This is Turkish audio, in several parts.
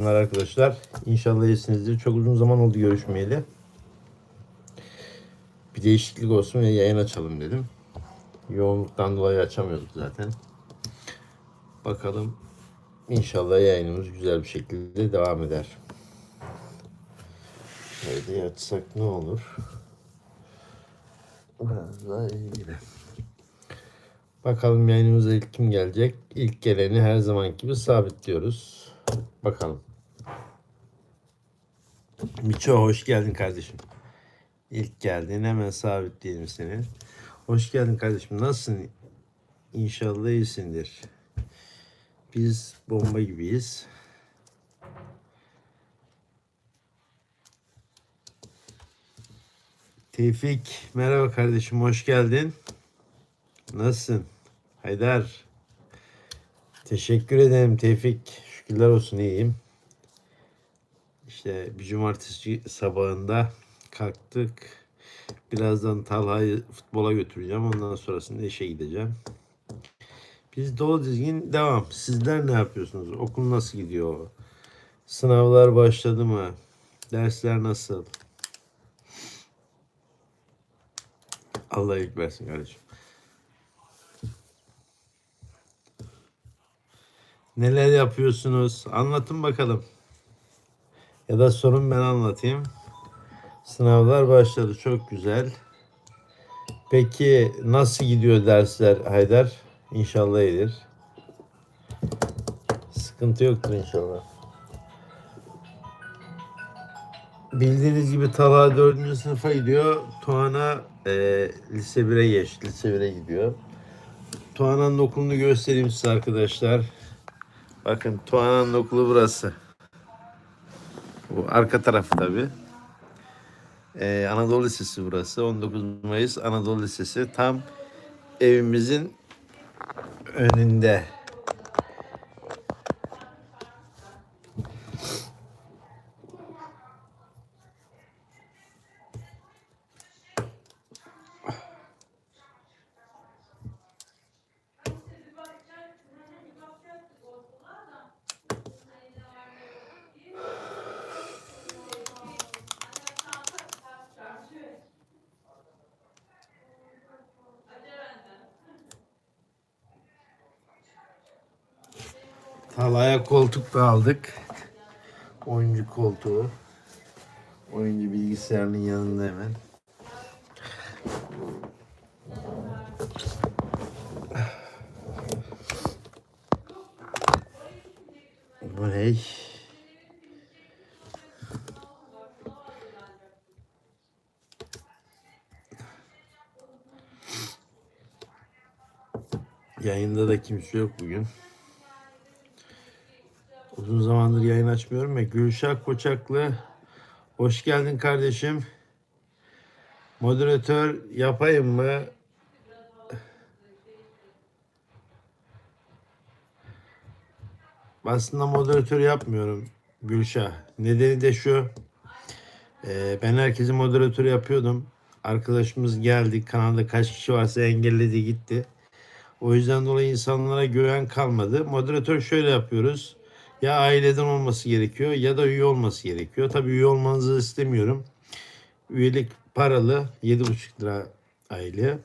Merhaba arkadaşlar. İnşallah iyisinizdir. Çok uzun zaman oldu görüşmeyeli. Bir değişiklik olsun ve yayın açalım dedim. Yoğunluktan dolayı açamıyorduk zaten. Bakalım. İnşallah yayınımız güzel bir şekilde devam eder. Şöyle açsak ne olur? Biraz daha iyi gibi. Bakalım yayınımıza ilk kim gelecek? İlk geleni her zaman gibi sabitliyoruz. Bakalım. Miço hoş geldin kardeşim. İlk geldin hemen sabitleyelim seni. Hoş geldin kardeşim. Nasılsın? İnşallah iyisindir. Biz bomba gibiyiz. Tevfik merhaba kardeşim hoş geldin. Nasılsın? Haydar. Teşekkür ederim Tevfik. Şükürler olsun iyiyim. İşte bir cumartesi sabahında kalktık. Birazdan Talha'yı futbola götüreceğim. Ondan sonrasında işe gideceğim. Biz dolu dizgin devam. Sizler ne yapıyorsunuz? Okul nasıl gidiyor? Sınavlar başladı mı? Dersler nasıl? Allah ilk versin kardeşim. Neler yapıyorsunuz? Anlatın bakalım. Ya da sorun ben anlatayım. Sınavlar başladı. Çok güzel. Peki nasıl gidiyor dersler Haydar? İnşallah iyidir. Sıkıntı yoktur inşallah. Bildiğiniz gibi Talha 4. sınıfa gidiyor. Tuana e, lise 1'e geçti. Lise 1'e gidiyor. Tuana'nın okulunu göstereyim size arkadaşlar. Bakın Tuana'nın okulu burası. Bu arka tarafı tabi. Ee, Anadolu Lisesi burası. 19 Mayıs Anadolu Lisesi. Tam evimizin önünde. Talaya koltuk da aldık. Oyuncu koltuğu. Oyuncu bilgisayarının yanında hemen. Bu ne? Yayında da kimse yok bugün. Uzun zamandır yayın açmıyorum ya. Gülşah Koçaklı. Hoş geldin kardeşim. Moderatör yapayım mı? Aslında moderatör yapmıyorum Gülşah. Nedeni de şu. Ee, ben herkesi moderatör yapıyordum. Arkadaşımız geldi. Kanalda kaç kişi varsa engelledi gitti. O yüzden dolayı insanlara güven kalmadı. Moderatör şöyle yapıyoruz. Ya aileden olması gerekiyor ya da üye olması gerekiyor. Tabii üye olmanızı istemiyorum. Üyelik paralı 7,5 lira aylığı.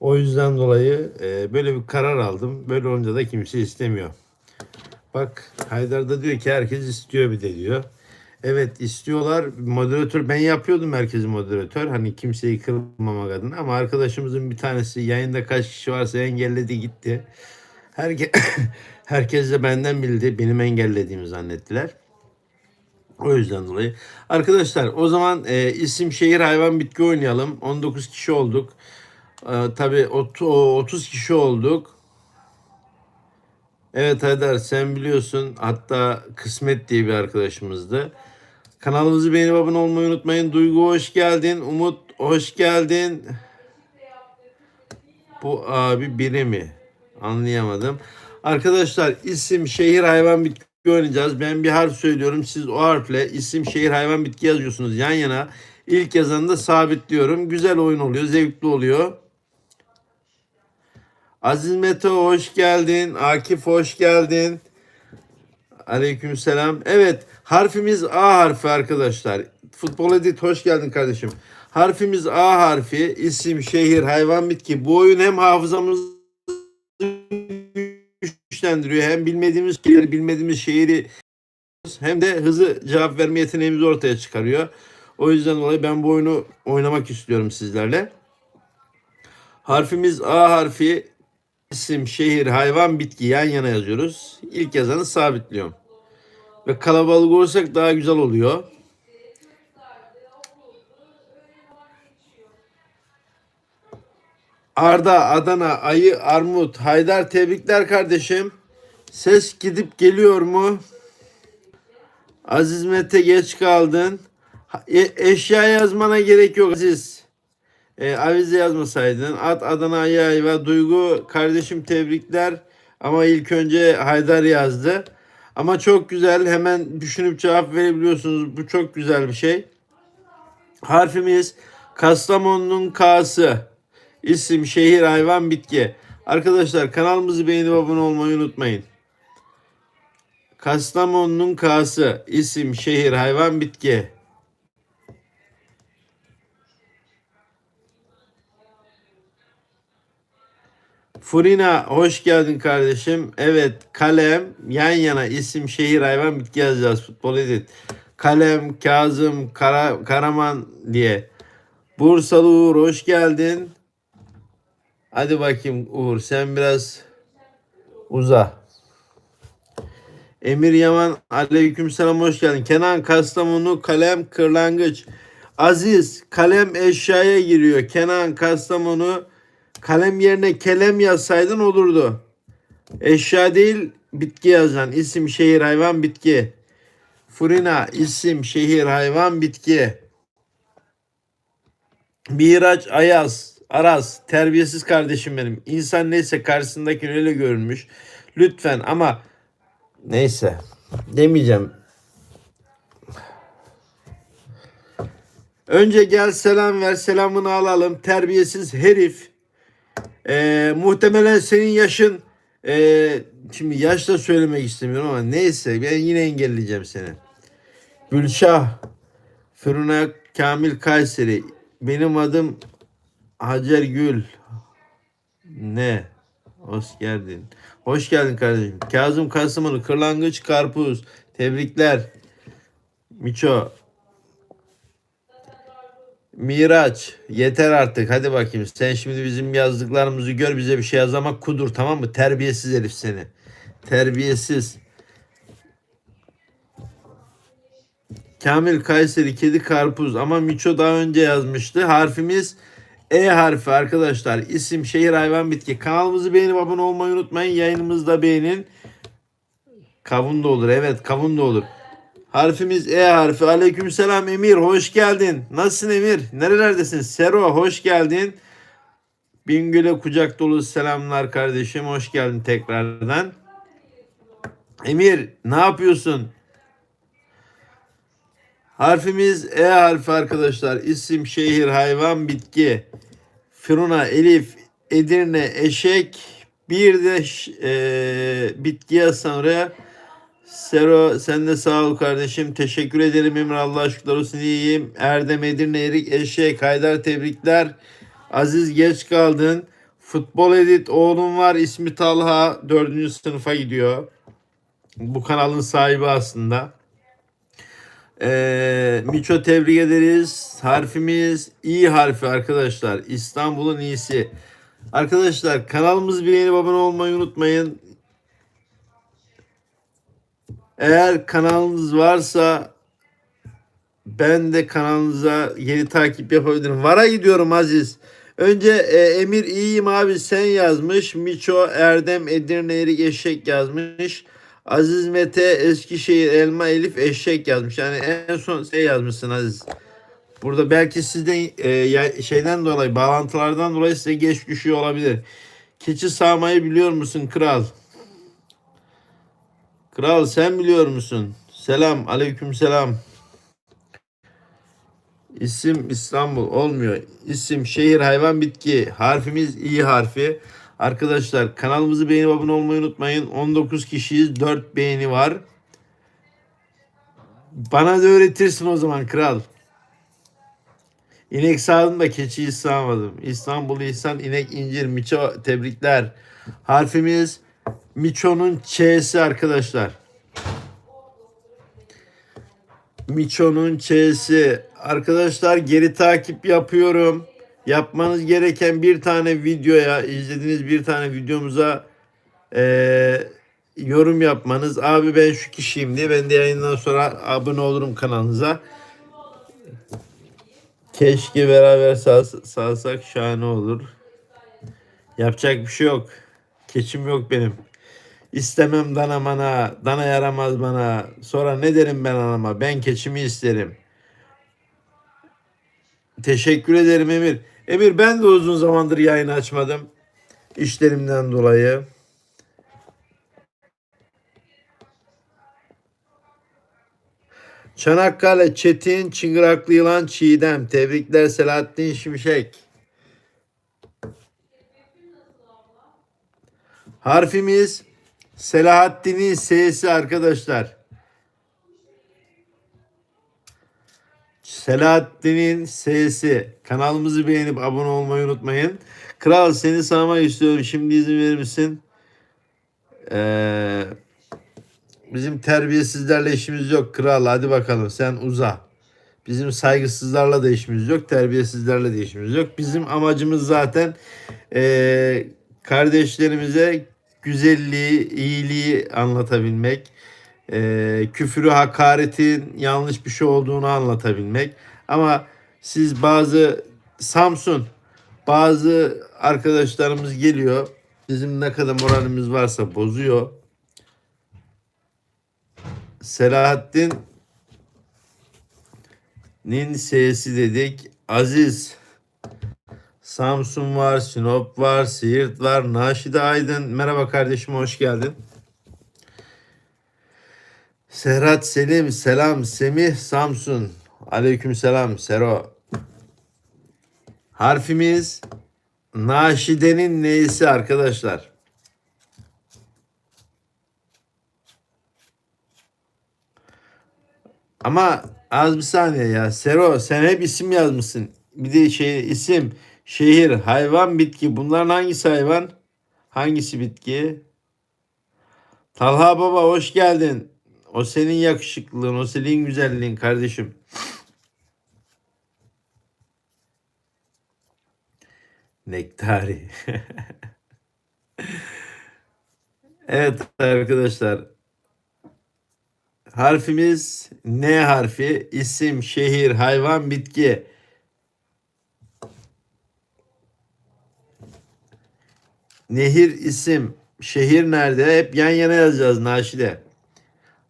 O yüzden dolayı e, böyle bir karar aldım. Böyle olunca da kimse istemiyor. Bak Haydar da diyor ki herkes istiyor bir de diyor. Evet istiyorlar. Moderatör ben yapıyordum herkesi moderatör. Hani kimseyi kırmamak adına ama arkadaşımızın bir tanesi yayında kaç kişi varsa engelledi gitti. Herke herkes de benden bildi. Benim engellediğimi zannettiler. O yüzden dolayı. Arkadaşlar o zaman e, isim şehir hayvan bitki oynayalım. 19 kişi olduk. E, tabii ot- o- 30 kişi olduk. Evet Haydar sen biliyorsun hatta Kısmet diye bir arkadaşımızdı. Kanalımızı beğenip abone olmayı unutmayın. Duygu hoş geldin. Umut hoş geldin. Bu abi biri mi? Anlayamadım. Arkadaşlar isim, şehir, hayvan, bitki oynayacağız. Ben bir harf söylüyorum. Siz o harfle isim, şehir, hayvan, bitki yazıyorsunuz yan yana. İlk yazanı da sabitliyorum. Güzel oyun oluyor. Zevkli oluyor. Aziz Mete hoş geldin. Akif hoş geldin. Aleykümselam. Evet, harfimiz A harfi arkadaşlar. Futbol Edit hoş geldin kardeşim. Harfimiz A harfi. İsim, şehir, hayvan, bitki. Bu oyun hem hafızamızı güçlendiriyor hem bilmediğimiz şehri, bilmediğimiz şehri hem de hızlı cevap verme yeteneğimizi ortaya çıkarıyor. O yüzden dolayı ben bu oyunu oynamak istiyorum sizlerle. Harfimiz A harfi. İsim, şehir, hayvan, bitki yan yana yazıyoruz. İlk yazanı sabitliyorum. Ve kalabalık olursak daha güzel oluyor. Arda, Adana, Ayı, Armut, Haydar tebrikler kardeşim. Ses gidip geliyor mu? Aziz Mete geç kaldın. E- eşya yazmana gerek yok Aziz. E, avize yazmasaydın. At Adana Ayı Ayva. Duygu kardeşim tebrikler. Ama ilk önce Haydar yazdı. Ama çok güzel. Hemen düşünüp cevap verebiliyorsunuz. Bu çok güzel bir şey. Harfimiz Kastamonu'nun K'sı. İsim, şehir, hayvan, bitki. Arkadaşlar kanalımızı beğenip abone olmayı unutmayın. Kastamonu'nun K'sı. İsim, şehir, hayvan, bitki. Furina hoş geldin kardeşim. Evet kalem yan yana isim şehir hayvan bitki yazacağız futbol edit. Kalem Kazım Kara, Karaman diye. Bursalı Uğur hoş geldin. Hadi bakayım Uğur sen biraz uza. Emir Yaman aleykümselam hoş geldin. Kenan Kastamonu kalem kırlangıç. Aziz kalem eşyaya giriyor. Kenan Kastamonu kalem yerine kelem yazsaydın olurdu. Eşya değil bitki yazacaksın. İsim, şehir, hayvan, bitki. Furina isim, şehir, hayvan, bitki. Miraç Ayaz, Aras, terbiyesiz kardeşim benim. İnsan neyse karşısındaki öyle görünmüş. Lütfen ama neyse demeyeceğim. Önce gel selam ver selamını alalım. Terbiyesiz herif. Ee, muhtemelen senin yaşın ee, şimdi yaşla söylemek istemiyorum ama neyse ben yine engelleyeceğim seni. Gülşah Fırına Kamil Kayseri benim adım Hacer Gül. Ne? Hoş geldin. Hoş geldin kardeşim. Kazım Kasımoğlu Kırlangıç Karpuz. Tebrikler. Miço. Miraç. Yeter artık. Hadi bakayım. Sen şimdi bizim yazdıklarımızı gör bize bir şey yaz ama kudur tamam mı? Terbiyesiz herif seni. Terbiyesiz. Kamil Kayseri kedi karpuz. Ama Miço daha önce yazmıştı. Harfimiz E harfi arkadaşlar isim şehir hayvan bitki kanalımızı beğenip abone olmayı unutmayın yayınımızı da beğenin kavun da olur evet kavun da olur Harfimiz E harfi. Aleykümselam Emir. Hoş geldin. Nasılsın Emir? Nerelerdesin? Sero hoş geldin. Bingöl'e kucak dolu selamlar kardeşim. Hoş geldin tekrardan. Emir ne yapıyorsun? Harfimiz E harfi arkadaşlar. İsim, şehir, hayvan, bitki. Firuna, Elif, Edirne, Eşek. Bir de e, bitki yazsan oraya. Sero sen de sağ ol kardeşim. Teşekkür ederim Emre. Allah şükürler olsun iyiyim. Erdem Edirne Erik Eşek Haydar tebrikler. Aziz geç kaldın. Futbol edit oğlum var ismi Talha. Dördüncü sınıfa gidiyor. Bu kanalın sahibi aslında. Ee, Miço tebrik ederiz. Harfimiz İ harfi arkadaşlar. İstanbul'un iyisi. Arkadaşlar kanalımızı beğenip abone olmayı unutmayın. Eğer kanalınız varsa ben de kanalınıza yeni takip yapabilirim. Vara gidiyorum Aziz. Önce e, Emir iyiyim abi sen yazmış. Miço Erdem Edirne Erik Eşek yazmış. Aziz Mete Eskişehir Elma Elif Eşek yazmış. Yani en son şey yazmışsın Aziz. Burada belki sizden e, şeyden dolayı bağlantılardan dolayı size geç düşüyor olabilir. Keçi sağmayı biliyor musun kral? Kral sen biliyor musun? Selam, aleyküm selam. İsim İstanbul olmuyor. İsim, şehir, hayvan, bitki. Harfimiz İ harfi. Arkadaşlar kanalımızı beğenip abone olmayı unutmayın. 19 kişiyiz. 4 beğeni var. Bana da öğretirsin o zaman kral. İnek sağdım da keçiyi sağmadım. İstanbul İhsan inek incir Miço tebrikler. Harfimiz Miço'nun Ç'si arkadaşlar. Miço'nun Ç'si. Arkadaşlar geri takip yapıyorum. Yapmanız gereken bir tane videoya, izlediğiniz bir tane videomuza eee, yorum yapmanız. Abi ben şu kişiyim diye ben de yayından sonra abone olurum kanalınıza. Keşke beraber sağ- sağsak şahane olur. Yapacak bir şey yok. Keçim yok benim. İstemem dana mana, dana yaramaz bana. Sonra ne derim ben anama? Ben keçimi isterim. Teşekkür ederim Emir. Emir ben de uzun zamandır yayın açmadım. İşlerimden dolayı. Çanakkale Çetin Çıngıraklı Yılan Çiğdem. Tebrikler Selahattin Şimşek. Harfimiz Selahattin'in S'si arkadaşlar. Selahattin'in S'si. Kanalımızı beğenip abone olmayı unutmayın. Kral seni sağmak istiyorum. Şimdi izin verir misin? Ee, bizim terbiyesizlerle işimiz yok. Kral hadi bakalım sen uza. Bizim saygısızlarla da işimiz yok. Terbiyesizlerle de işimiz yok. Bizim amacımız zaten ee, kardeşlerimize güzelliği, iyiliği anlatabilmek, e, küfürü, hakaretin yanlış bir şey olduğunu anlatabilmek. Ama siz bazı Samsun, bazı arkadaşlarımız geliyor, bizim ne kadar moralimiz varsa bozuyor. Selahattin Nin sesi dedik. Aziz Samsun var, Sinop var, Siirt var, Naşide Aydın. Merhaba kardeşim, hoş geldin. Serhat Selim, selam. Semih Samsun. Aleyküm selam, Sero. Harfimiz Naşide'nin neyisi arkadaşlar? Ama az bir saniye ya. Sero sen hep isim yazmışsın. Bir de şey isim, şehir, hayvan, bitki. Bunların hangisi hayvan? Hangisi bitki? Talha baba hoş geldin. O senin yakışıklılığın, o senin güzelliğin kardeşim. Nektari. evet arkadaşlar. Harfimiz N harfi. İsim, şehir, hayvan, bitki. Nehir isim, şehir nerede? Hep yan yana yazacağız Naşide.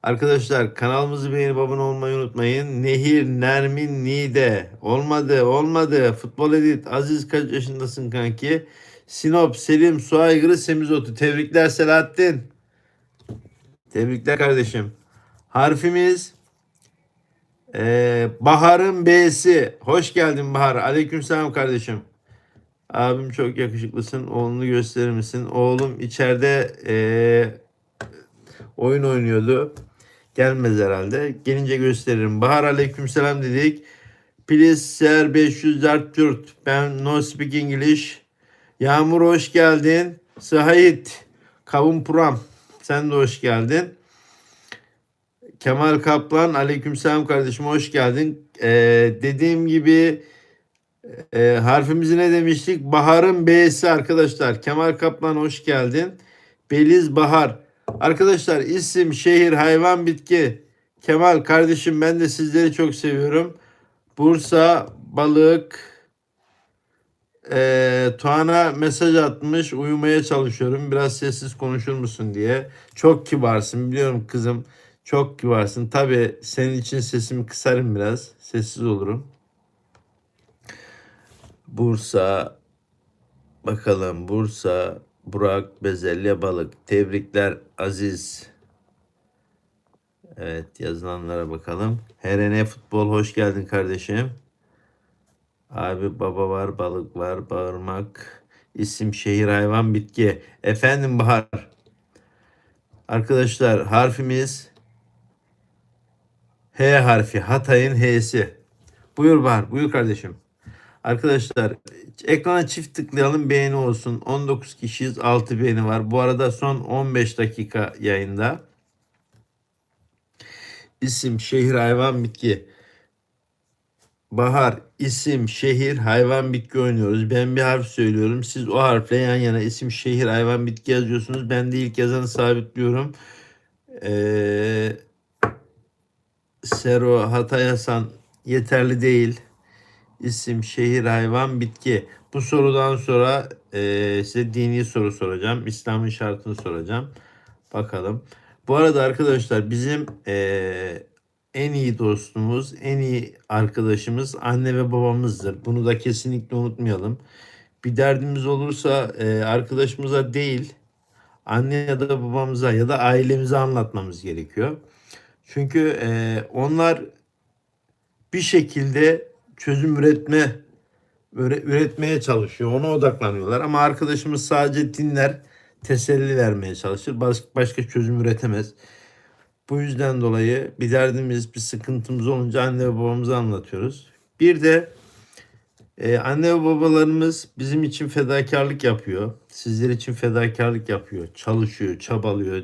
Arkadaşlar kanalımızı beğenip abone olmayı unutmayın. Nehir, Nermin, Nide. Olmadı, olmadı. Futbol edit. Aziz kaç yaşındasın kanki? Sinop, Selim, Su Aygırı, Semizotu. Tebrikler Selahattin. Tebrikler kardeşim. Harfimiz eee, Bahar'ın B'si. Hoş geldin Bahar. Aleykümselam kardeşim. Abim çok yakışıklısın. Oğlunu gösterir misin? Oğlum içeride eee, oyun oynuyordu. Gelmez herhalde. Gelince gösteririm. Bahar aleykümselam dedik. Please share 500 Artürt. Ben no speak English. Yağmur hoş geldin. Sahit. Kavun Puram. Sen de hoş geldin. Kemal Kaplan aleykümselam kardeşim hoş geldin. Ee, dediğim gibi e, harfimizi ne demiştik? Bahar'ın B'si arkadaşlar. Kemal Kaplan hoş geldin. Beliz Bahar. Arkadaşlar isim, şehir, hayvan, bitki. Kemal kardeşim ben de sizleri çok seviyorum. Bursa, balık. Ee, Tuana mesaj atmış. Uyumaya çalışıyorum. Biraz sessiz konuşur musun diye. Çok kibarsın biliyorum kızım. Çok kibarsın. Tabii senin için sesimi kısarım biraz. Sessiz olurum. Bursa, bakalım Bursa, Burak, Bezelye, Balık. Tebrikler Aziz. Evet yazılanlara bakalım. HRN Futbol hoş geldin kardeşim. Abi baba var, balık var, bağırmak. İsim, şehir, hayvan, bitki. Efendim Bahar. Arkadaşlar harfimiz H harfi. Hatay'ın H'si. Buyur Bahar. Buyur kardeşim. Arkadaşlar ekrana çift tıklayalım beğeni olsun. 19 kişiyiz 6 beğeni var. Bu arada son 15 dakika yayında. İsim, şehir, hayvan, bitki. Bahar, isim, şehir, hayvan, bitki oynuyoruz. Ben bir harf söylüyorum. Siz o harfle yan yana isim, şehir, hayvan, bitki yazıyorsunuz. Ben de ilk yazanı sabitliyorum. Ee, Sero, Hatay Hasan yeterli değil. İsim, şehir, hayvan, bitki. Bu sorudan sonra e, size dini soru soracağım. İslam'ın şartını soracağım. Bakalım. Bu arada arkadaşlar bizim e, en iyi dostumuz, en iyi arkadaşımız anne ve babamızdır. Bunu da kesinlikle unutmayalım. Bir derdimiz olursa e, arkadaşımıza değil, anne ya da babamıza ya da ailemize anlatmamız gerekiyor. Çünkü e, onlar bir şekilde çözüm üretme üre- üretmeye çalışıyor. Ona odaklanıyorlar. Ama arkadaşımız sadece dinler, teselli vermeye çalışır. Başka, çözüm üretemez. Bu yüzden dolayı bir derdimiz, bir sıkıntımız olunca anne ve babamıza anlatıyoruz. Bir de e, anne ve babalarımız bizim için fedakarlık yapıyor. Sizler için fedakarlık yapıyor. Çalışıyor, çabalıyor.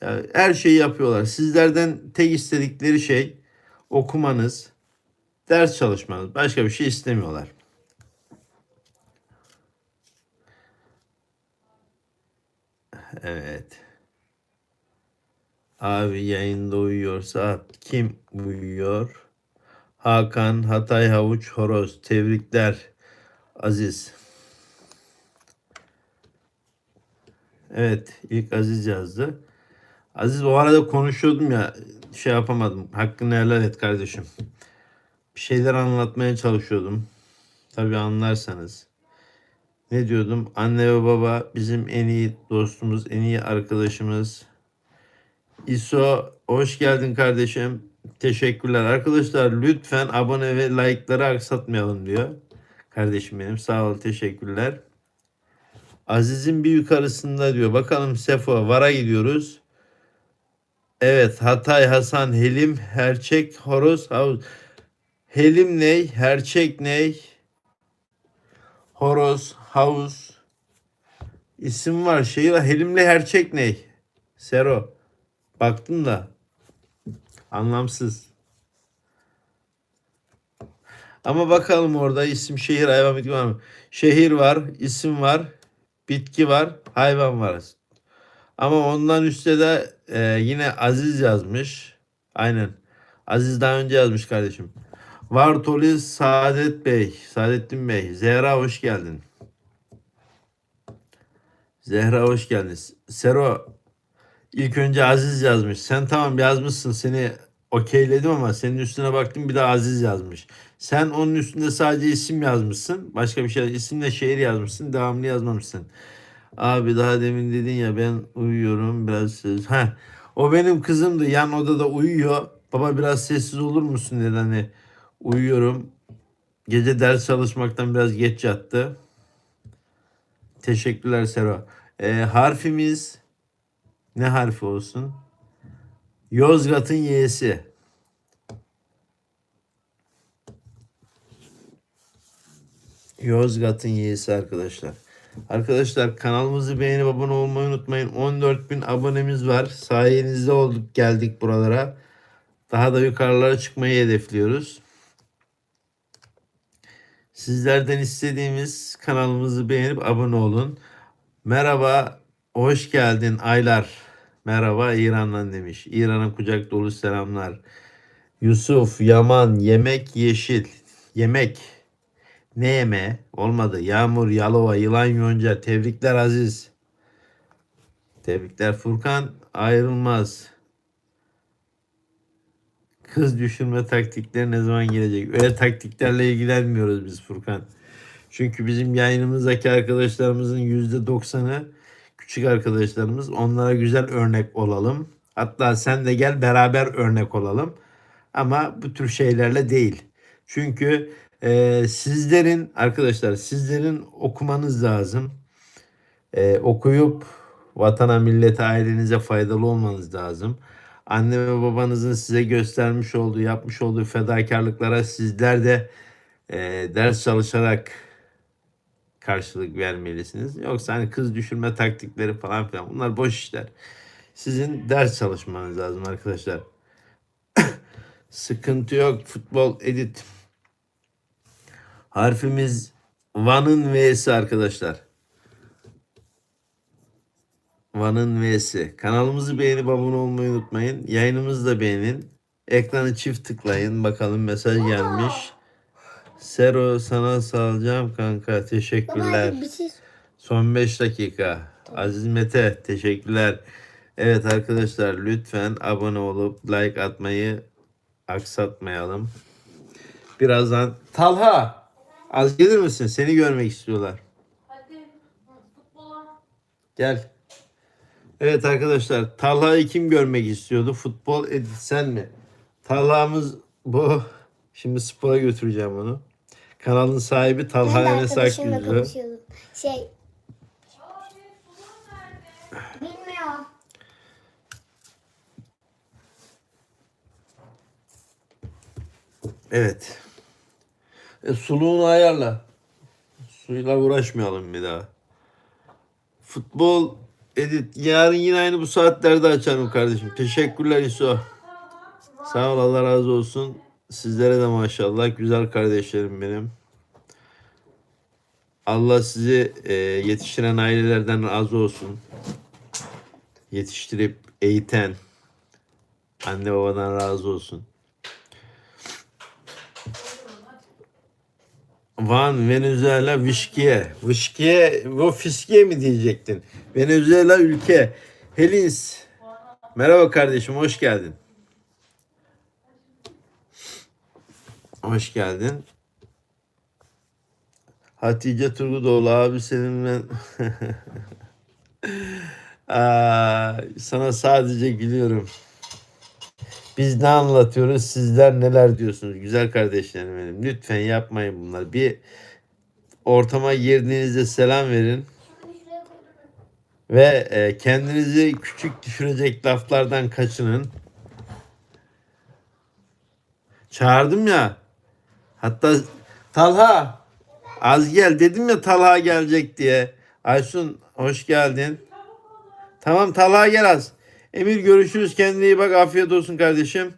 Yani her şeyi yapıyorlar. Sizlerden tek istedikleri şey okumanız, ders çalışmanız. Başka bir şey istemiyorlar. Evet. Abi yayında uyuyorsa kim uyuyor? Hakan, Hatay Havuç, Horoz. Tebrikler Aziz. Evet, ilk Aziz yazdı. Aziz o arada konuşuyordum ya, şey yapamadım. Hakkını helal et kardeşim. Bir şeyler anlatmaya çalışıyordum. Tabii anlarsanız. Ne diyordum? Anne ve baba bizim en iyi dostumuz, en iyi arkadaşımız. İso hoş geldin kardeşim. Teşekkürler. Arkadaşlar lütfen abone ve like'ları aksatmayalım diyor. Kardeşim benim sağ ol teşekkürler. Aziz'in bir yukarısında diyor. Bakalım Sefo Var'a gidiyoruz. Evet Hatay Hasan Helim Herçek Horoz Havuz. Helim ney? Herçek ney? Horoz Havuz. İsim var şey var. Helimle Herçek ney? Sero. Baktım da anlamsız. Ama bakalım orada isim, şehir, hayvan, bitki var mı? Şehir var, isim var, bitki var, hayvan var. Ama ondan üstte de e, yine Aziz yazmış. Aynen. Aziz daha önce yazmış kardeşim. Vartoli Saadet Bey, Saadettin Bey. Zehra hoş geldin. Zehra hoş geldin. Sero İlk önce Aziz yazmış. Sen tamam yazmışsın seni okeyledim ama senin üstüne baktım bir de Aziz yazmış. Sen onun üstünde sadece isim yazmışsın. Başka bir şey isimle şehir yazmışsın. Devamlı yazmamışsın. Abi daha demin dedin ya ben uyuyorum biraz ses. Heh, o benim kızımdı yan odada uyuyor. Baba biraz sessiz olur musun dedi hani uyuyorum. Gece ders çalışmaktan biraz geç yattı. Teşekkürler Sero. Ee, harfimiz ne harfi olsun? Yozgat'ın Y'si. Yozgat'ın Y'si arkadaşlar. Arkadaşlar kanalımızı beğenip abone olmayı unutmayın. 14.000 abonemiz var. Sayenizde olduk geldik buralara. Daha da yukarılara çıkmayı hedefliyoruz. Sizlerden istediğimiz kanalımızı beğenip abone olun. Merhaba, hoş geldin Aylar. Merhaba İran'dan demiş. İran'a kucak dolu selamlar. Yusuf, Yaman, yemek, yeşil. Yemek. Ne yeme? Olmadı. Yağmur, Yalova, Yılan Yonca. Tebrikler Aziz. Tebrikler Furkan. Ayrılmaz. Kız düşürme taktikleri ne zaman gelecek? Öyle taktiklerle ilgilenmiyoruz biz Furkan. Çünkü bizim yayınımızdaki arkadaşlarımızın yüzde doksanı küçük arkadaşlarımız. Onlara güzel örnek olalım. Hatta sen de gel beraber örnek olalım. Ama bu tür şeylerle değil. Çünkü e, sizlerin arkadaşlar sizlerin okumanız lazım. E, okuyup vatana, millete, ailenize faydalı olmanız lazım. Anne ve babanızın size göstermiş olduğu, yapmış olduğu fedakarlıklara sizler de e, ders çalışarak karşılık vermelisiniz. Yoksa hani kız düşürme taktikleri falan filan bunlar boş işler. Sizin ders çalışmanız lazım arkadaşlar. Sıkıntı yok. Futbol edit. Harfimiz Van'ın V'si arkadaşlar. Van'ın V'si. Kanalımızı beğenip abone olmayı unutmayın. Yayınımızı da beğenin. Ekranı çift tıklayın. Bakalım mesaj gelmiş. Sero sana sağlayacağım kanka. Teşekkürler. şey Son 5 dakika. Aziz Mete teşekkürler. Evet arkadaşlar lütfen abone olup like atmayı aksatmayalım. Birazdan Talha az gelir misin? Seni görmek istiyorlar. Hadi futbola. Gel. Evet arkadaşlar Talha'yı kim görmek istiyordu? Futbol edit sen mi? Talha'mız bu. Şimdi spora götüreceğim onu. Kanalın sahibi Talha Enes Akgüzlü. Şey. Bilmiyor. Evet. E, suluğunu ayarla. Suyla uğraşmayalım bir daha. Futbol edit. Yarın yine aynı bu saatlerde açarım kardeşim. Teşekkürler İso. Sağ ol Allah razı olsun. Sizlere de maşallah. Güzel kardeşlerim benim. Allah sizi e, yetiştiren ailelerden razı olsun. Yetiştirip eğiten anne babadan razı olsun. Van, Venezuela, Vişkiye. Vişkiye, bu Fiskiye mi diyecektin? Venezuela ülke. Helins. Merhaba kardeşim, hoş geldin. Hoş geldin. Hatice Turgudoğlu abi senin ben... Aa, sana sadece gülüyorum. Biz ne anlatıyoruz, sizler neler diyorsunuz güzel kardeşlerim benim. Lütfen yapmayın bunlar. Bir ortama girdiğinizde selam verin ve e, kendinizi küçük düşürecek laflardan kaçının. Çağırdım ya. Hatta Talha az gel dedim ya Talha gelecek diye. Aysun hoş geldin. Tamam Talha gel az. Emir görüşürüz kendine iyi bak afiyet olsun kardeşim.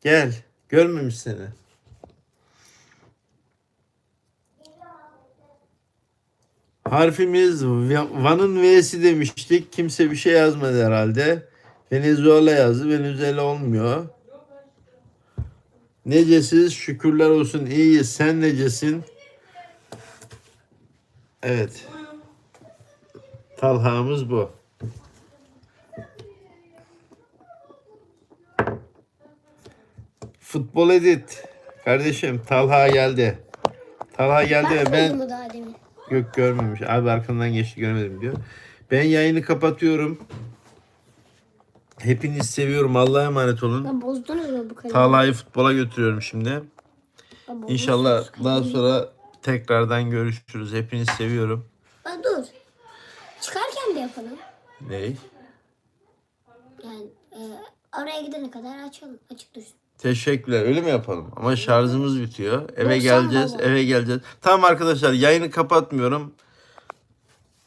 Gel. Görmemiş seni. Harfimiz Va- Van'ın V'si demiştik. Kimse bir şey yazmadı herhalde. Venezuela yazdı. Venezuela olmuyor. Necesiz? Şükürler olsun. İyiyiz. Sen necesin? Evet. Talhamız bu. Futbol edit. Kardeşim Talha geldi. Talha geldi ve Ben ben daha demin? Yok görmemiş. Abi arkamdan geçti göremedim diyor. Ben yayını kapatıyorum. Hepinizi seviyorum. Allah'a emanet olun. Ben bozdunuz mu bu kaleyi? Talha'yı futbola götürüyorum şimdi. Ben bozdunuz İnşallah daha sonra tekrardan görüşürüz. Hepinizi seviyorum. Aa, dur. Çıkarken de yapalım. Ney? Yani e, oraya gidene kadar açalım. Açık dursun. Teşekkürler. Öyle mi yapalım? Ama şarjımız bitiyor. Eve Yok, geleceğiz. baba. Eve geleceğiz. Tamam arkadaşlar yayını kapatmıyorum.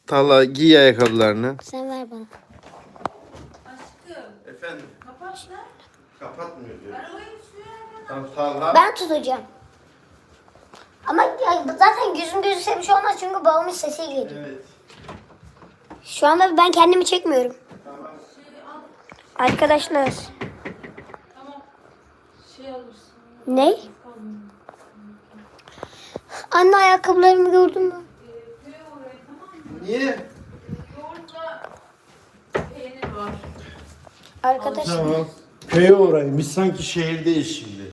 Talha giy ayakkabılarını. Sen ver bana. Aşkım Efendim? kapat lan. Kapatmıyor diyor. Arabayı. Tamam Talha. Ben tutacağım. Ama ya, zaten gözüm gözü bir şey olmaz çünkü babamın sesi geliyor. Evet. Şu anda ben kendimi çekmiyorum. Arkadaşlar. Şey. Ne? Anne ayakkabılarımı gördün mü? Niye? Arkadaşlar. Tamam. Köye uğrayın. Biz sanki şehirdeyiz şimdi.